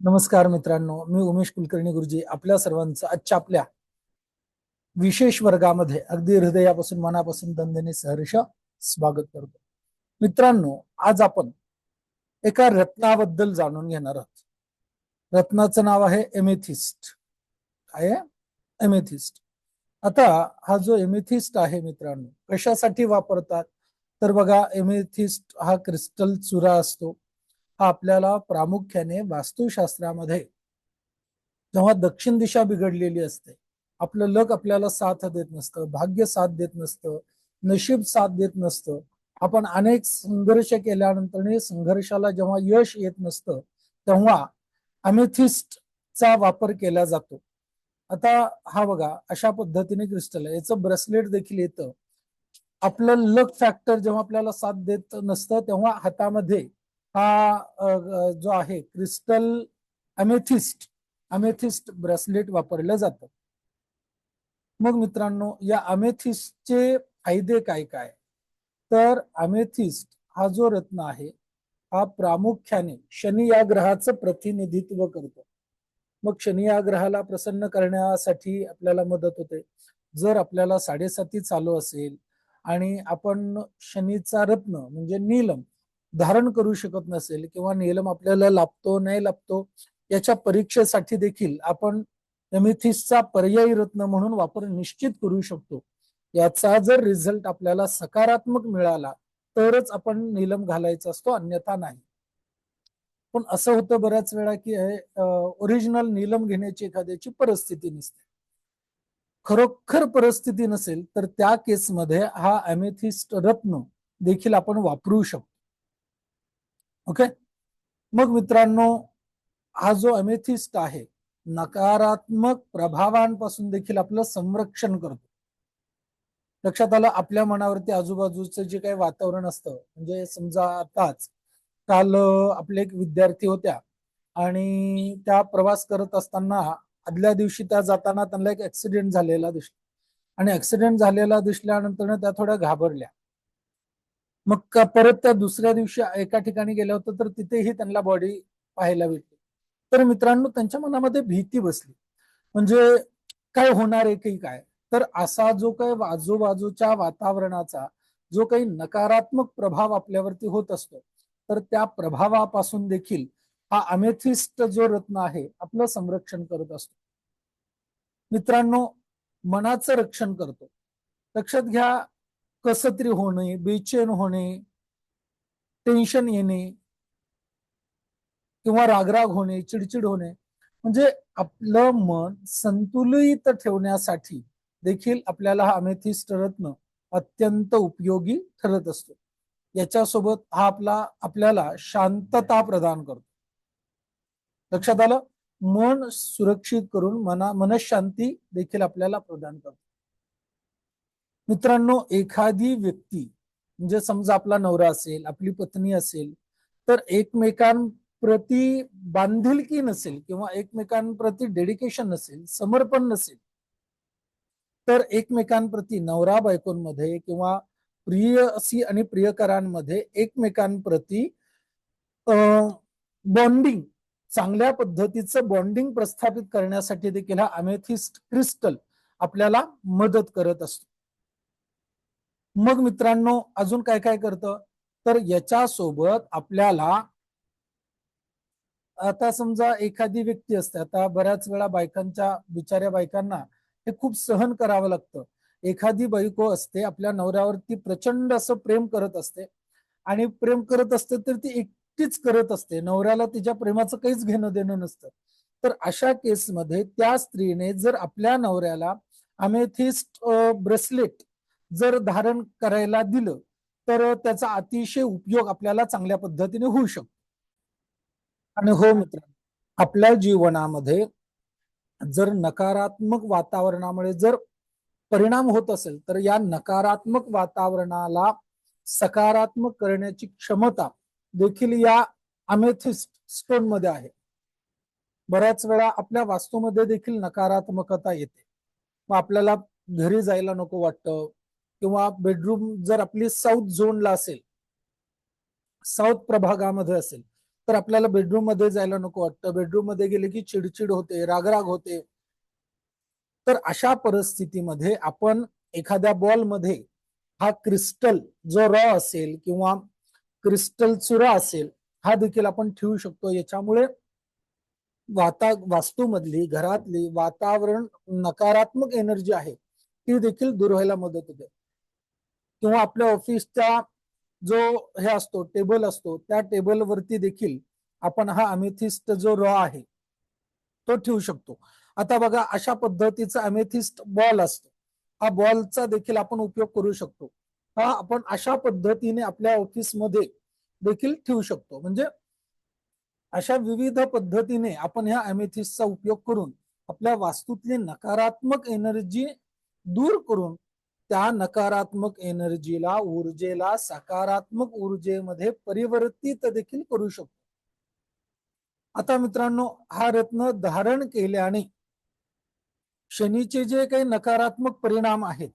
नमस्कार मित्रांनो मी उमेश कुलकर्णी गुरुजी आपल्या सर्वांचं आजच्या आपल्या विशेष वर्गामध्ये अगदी हृदयापासून मनापासून दंदने सहर्ष स्वागत करतो. मित्रांनो आज आपण एका रत्नाबद्दल जाणून घेणार आहोत. रत्नाचं नाव आहे एमेथिस्ट. काय आहे? एमेथिस्ट. आता हा जो एमेथिस्ट आहे मित्रांनो कशासाठी वापरतात? तर बघा एमेथिस्ट हा क्रिस्टल चुरा असतो. हा आपल्याला प्रामुख्याने वास्तुशास्त्रामध्ये जेव्हा दक्षिण दिशा बिघडलेली असते आपलं लक आपल्याला साथ देत नसतं भाग्य साथ देत नसतं नशीब साथ देत नसतं. आपण अनेक संघर्ष केल्यानंतर संघर्षाला जेव्हा यश येत नसतं तेव्हा अमेथिस्टचा वापर केला जातो. आता हा बघा अशा पद्धतीने क्रिस्टल आहे. याचं ब्रेसलेट देखील येतं. आपलं लक फॅक्टर जेव्हा आपल्याला साथ देत नसतं तेव्हा हातामध्ये हा जो आहे क्रिस्टल अमेथिस्ट अमेथिस्ट ब्रेसलेट वापरलं जातं. मग मित्रांनो या अमेथिस्टचे फायदे काय काय? तर अमेथिस्ट हा जो रत्न आहे हा प्रामुख्याने शनी या ग्रहाचं प्रतिनिधित्व करतो. मग शनी या ग्रहाला प्रसन्न करण्यासाठी आपल्याला मदत होते. जर आपल्याला साडेसाती चालू असेल आणि आपण शनीचा रत्न म्हणजे नीलम धारण करू शकत नसेल किंवा नियलम आपल्याला लाभतो नाही लाभतो याच्या परीक्षेसाठी देखील आपण एमिथिसचा पर्यायी रत्न म्हणून वापर निश्चित करू शकतो. याचा जर रिझल्ट आपल्याला सकारात्मक मिळाला तरच आपण नीलम घालायचा असतो अन्यथा नाही. पण असं होतं बऱ्याच वेळा की ओरिजिनल नीलम घेण्याची एखाद्याची परिस्थिती नसते. खरोखर परिस्थिती नसेल तर त्या केसमध्ये हा अमेथिस्ट रत्न देखील आपण वापरू शकतो. ओके? मग मित्रांनो हा जो अमेथिस्ट आहे नकारात्मक प्रभावांपासून देखील आपलं संरक्षण करतो. लक्षात आलं आपल्या मनावरती आजूबाजूचं जे काही वातावरण असतं म्हणजे समजा आताच काल आपले एक विद्यार्थी होत्या आणि त्या प्रवास करत असताना आदल्या दिवशी त्या जाताना त्यांना एक ऍक्सिडेंट झालेला दिसला. आणि ऍक्सिडेंट झालेला दिसल्यानंतर त्या थोड्या घाबरल्या. मग परत त्या दुसऱ्या दिवशी एका ठिकाणी गेलं होतं तर तिथेही त्यांना बॉडी पाहायला भेटली. तर मित्रांनो त्यांच्या मनामध्ये भीती बसली. म्हणजे काय होणार आहे की काय? तर असा जो काही आजूबाजूच्या वातावरणाचा जो काही नकारात्मक प्रभाव आपल्यावरती होत असतो तर त्या प्रभावापासून देखील हा अमेथिस्ट जो रत्न आहे आपलं संरक्षण करत असतो. मित्रांनो मनाचं रक्षण करतो. लक्षात घ्या कसतरी होणे बेचैन होणे टेन्शन येणे किंवा रागराग होणे चिडचिड होणे म्हणजे आपलं मन संतुलित ठेवण्यासाठी देखील आपल्याला हा अमेथिस्ट रत्न अत्यंत उपयोगी ठरत असतो. याच्यासोबत हा आपला आपल्याला शांतता प्रदान करतो. लक्षात आलं? मन सुरक्षित करून मना मनशांती देखील आपल्याला प्रदान करतो. मित्रांनो एखादी व्यक्ती म्हणजे समजा आपला नवरा असेल आपली पत्नी असेल तर एकमेकांप्रती बांधिलकी नसेल किंवा एकमेकांप्रती डेडिकेशन नसेल समर्पण नसेल तर एकमेकांप्रती नवरा बायकोंमध्ये किंवा प्रियसी आणि प्रियकरांमध्ये एकमेकांप्रती बॉन्डिंग चांगल्या पद्धतीचं बॉन्डिंग प्रस्थापित करण्यासाठी देखील हा अमेथिस्ट क्रिस्टल आपल्याला मदत करत असतो. मग मित्रांनो अजून काय काय करतं? तर याच्या सोबत आपल्याला आता समजा एखादी व्यक्ती असते आता बऱ्याच वेळा बायकांच्या बिचाऱ्या बायकांना हे खूप सहन करावं लागतं. एखादी बायको असते आपल्या नवऱ्यावरती प्रचंड असं प्रेम करत असते आणि प्रेम करत असते तर ती एकटीच करत असते. नवऱ्याला तिच्या प्रेमाचं काहीच घेणं देणं नसतं. तर अशा केसमध्ये त्या स्त्रीने जर आपल्या नवऱ्याला अमेथिस्ट ब्रेसलेट जर धारण करायला दिलं तर त्याचा अतिशय उपयोग आपल्याला चांगल्या पद्धतीने होऊ शकतो. आणि हो मित्र आपल्या जीवनामध्ये जर नकारात्मक वातावरणामुळे जर परिणाम होत असेल तर या नकारात्मक वातावरणाला सकारात्मक करण्याची क्षमता देखील या अमेथिस्ट स्टोनमध्ये आहे. बऱ्याच वेळा आपल्या वास्तूमध्ये देखील नकारात्मकता येते. मग आपल्याला घरी जायला नको वाटतं किंवा बेडरूम जर आपली साऊथ झोनला असेल साऊथ प्रभागामध्ये असेल तर आपल्याला बेडरूममध्ये जायला नको वाटतं. बेडरूममध्ये गेले की चिडचिड होते रागराग होते. तर अशा परिस्थितीमध्ये आपण एखाद्या बॉलमध्ये हा क्रिस्टल जो रॉ असेल किंवा क्रिस्टल चुरा असेल हा देखील आपण ठेवू शकतो. याच्यामुळे वाता वास्तूमधली घरातली वातावरण नकारात्मक एनर्जी आहे ती देखील दूर व्हायला मदत होते. किंवा आपल्या ऑफिसचा जो हे असतो टेबल असतो त्या टेबलवरती देखील आपण हा अमेथिस्ट जो रॉ आहे तो ठेवू शकतो. आता बघा अशा पद्धतीचा अमेथिस्ट बॉल असतो. हा बॉलचा देखील आपण उपयोग करू शकतो. हा आपण अशा पद्धतीने आपल्या ऑफिसमध्ये देखील ठेवू शकतो. म्हणजे अशा विविध पद्धतीने आपण ह्या अमेथिसचा उपयोग करून आपल्या वास्तूतली नकारात्मक एनर्जी दूर करून त्या नकारात्मक एनर्जीला ऊर्जेला सकारात्मक ऊर्जेमध्ये परिवर्तित देखील करू शकतो. आता मित्रांनो हा रत्न धारण केल्याने शनीचे जे काही नकारात्मक परिणाम आहेत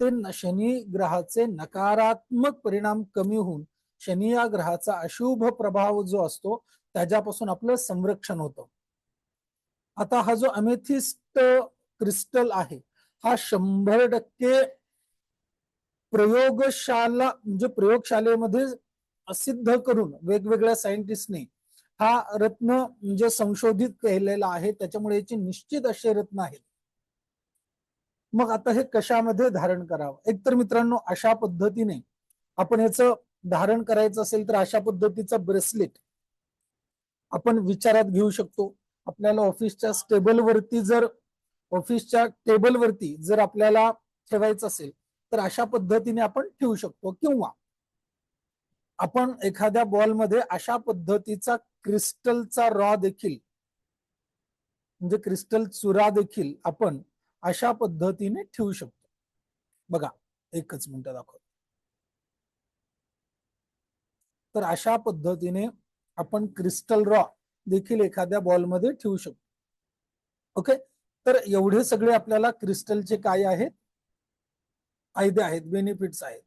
ते शनी ग्रहाचे नकारात्मक परिणाम कमी होऊन शनी या ग्रहाचा अशुभ प्रभाव जो असतो त्याच्यापासून आपलं संरक्षण होतं. आता हा जो अमेथिस्ट क्रिस्टल आहे हा शंभर टक्के प्रयोगशाला म्हणजे प्रयोगशालेमध्ये सिद्ध करून वेगवेगळ्या सायंटिस्टने हा रत्न म्हणजे संशोधित केलेला आहे. त्याच्यामुळे याचे निश्चित असे रत्न आहेत. मग आता हे कशामध्ये धारण करावं? एकतर मित्रांनो अशा पद्धतीने आपण याचं धारण करायचं असेल तर अशा पद्धतीचं ब्रेसलेट आपण विचारात घेऊ शकतो. आपल्याला ऑफिसच्या टेबलवरती जर ऑफिसच्या टेबलवरती जर आपल्याला ठेवायचं असेल तर अशा पद्धतीने आपण ठेवू शकतो. किंवा आपण एखाद्या बॉलमध्ये अशा पद्धतीचा क्रिस्टलचा रॉ देखील म्हणजे क्रिस्टल चुरा देखील आपण अशा पद्धतीने ठेवू शकतो. बघा एकच मिनिट दाखव तर अशा पद्धतीने आपण क्रिस्टल रॉ देखील एखाद्या बॉलमध्ये ठेवू शकतो. ओके? तर एवढे सगळे आपल्याला क्रिस्टलचे काय आहेत? फायदे आहेत बेनिफिट्स आहेत.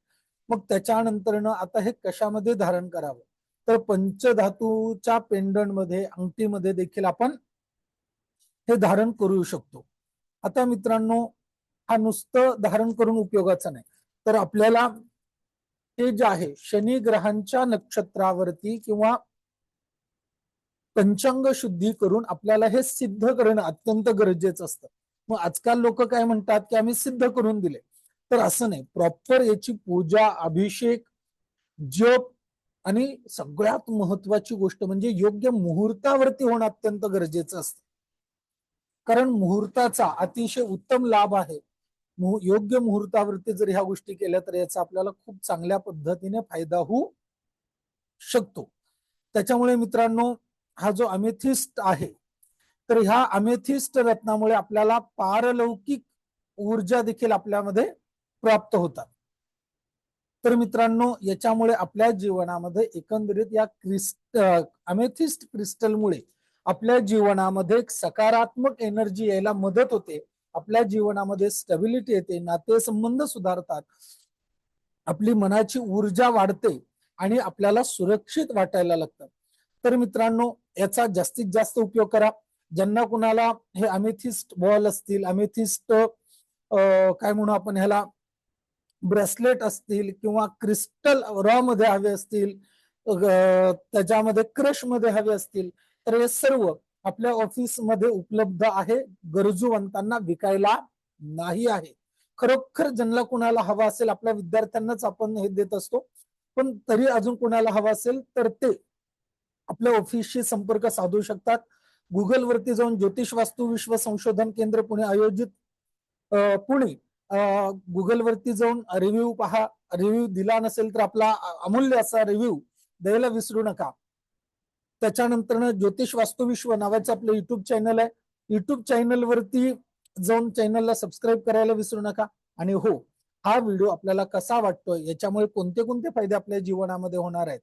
मग त्याच्यानंतर आता हे कशामध्ये धारण करावं? तर पंचधातूच्या पेंडंटमध्ये अंगठीमध्ये देखील आपण हे धारण करू शकतो. आता मित्रांनो हा नुसतं धारण करून उपयोगाचं नाही. तर आपल्याला हे जे आहे शनी ग्रहांच्या नक्षत्रावरती किंवा पंचांग शुद्धी करून आपल्याला हे सिद्ध करणं अत्यंत गरजेचं असतं. मग आजकाल लोक काय म्हणतात की आम्ही सिद्ध करून दिले. तर असं नाही. प्रॉपर याची पूजा अभिषेक जप आणि सगळ्यात महत्वाची गोष्ट म्हणजे योग्य मुहूर्तावरती होणं अत्यंत गरजेचं असतं. कारण मुहूर्ताचा अतिशय उत्तम लाभ आहे. योग्य मुहूर्तावरती जर ह्या गोष्टी केल्या तर याचा आपल्याला खूप चांगल्या पद्धतीने फायदा होऊ शकतो. त्याच्यामुळे मित्रांनो हा जो अमेथिस्ट आहे तर ह्या अमेथिस्ट रत्नामुळे आपल्याला पारलौकिक ऊर्जा देखील आपल्यामध्ये प्राप्त होतात. तर मित्रांनो याच्यामुळे आपल्या जीवनामध्ये एकंदरीत या क्रिस्ट अमेथिस्ट क्रिस्टलमुळे आपल्या जीवनामध्ये एक सकारात्मक एनर्जी यायला मदत होते. आपल्या जीवनामध्ये स्टेबिलिटी येते नातेसंबंध सुधारतात आपली मनाची ऊर्जा वाढते आणि आपल्याला सुरक्षित वाटायला लागतं. तर मित्रांनो याचा जास्तीत जास्त उपयोग करा. ज्यांना कुणाला हे अमेथिस्ट बॉल असतील अमेथिस्ट काय म्हणू आपण ह्याला? ब्रेसलेट असतील किंवा क्रिस्टल रॉ मध्ये हवे असतील त्याच्यामध्ये क्रशमध्ये हवे असतील तर हे सर्व आपल्या ऑफिसमध्ये उपलब्ध आहे गरजूवंतांना विकायला नाही आहे. खरोखर ज्यांना कुणाला हवा असेल आपल्या विद्यार्थ्यांनाच आपण हे देत असतो. पण तरी अजून कुणाला हवा असेल तर ते आपल्या ऑफिसशी संपर्क साधू शकतात. गुगल वरती जाऊन ज्योतिष वास्तू विश्व संशोधन केंद्र पुणे आयोजित पुणे गुगल वरती जाऊन रिव्ह्यू पहा. रिव्ह्यू दिला नसेल तर आपला अमूल्य असा रिव्ह्यू द्यायला विसरू नका. त्याच्यानंतर ज्योतिष वास्तुविश्व नावाचं आपलं युट्यूब चॅनल आहे. युट्यूब चॅनल वरती जाऊन चॅनलला सबस्क्राईब करायला विसरू नका. आणि हो हा व्हिडिओ आपल्याला कसा वाटतोय? याच्यामुळे कोणते कोणते फायदे आपल्या जीवनामध्ये होणार आहेत?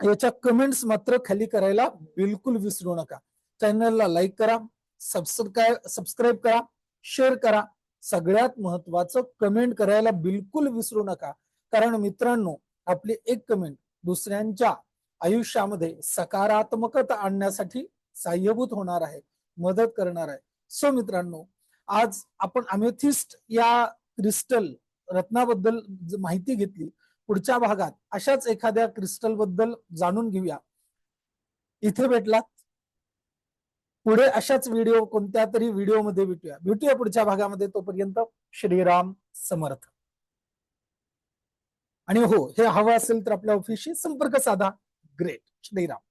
याच्या कमेंट्स मात्र खाली करायला बिलकुल विसरू नका. चॅनलला लाईक करा सबस्क्राईब सबस्क्राईब करा शेअर करा. सगळ्यात महत्वाचं कमेंट करायला बिलकुल विसरू नका. कारण मित्रांनो आपली एक कमेंट दुसऱ्यांच्या आयुष्यामध्ये सकारात्मकता आणण्यासाठी साह्यभूत होणार आहे मदत करणार आहे. सो मित्रांनो आज आपण अमेथिस्ट या क्रिस्टल रत्नाबद्दल माहिती घेतली पुढच्या भागात अशाच एखाद्या क्रिस्टलबद्दल जाणून घेऊया. इथे भेटलात. पुढे अशाच व्हिडिओ कोणत्या तरी व्हिडिओमध्ये भेटूया. भेटूया पुढच्या भागामध्ये. तोपर्यंत श्रीराम समर्थ. आणि हो हे हवं असेल तर आपल्या ऑफिसशी संपर्क साधा. ग्रेट श्रीराम.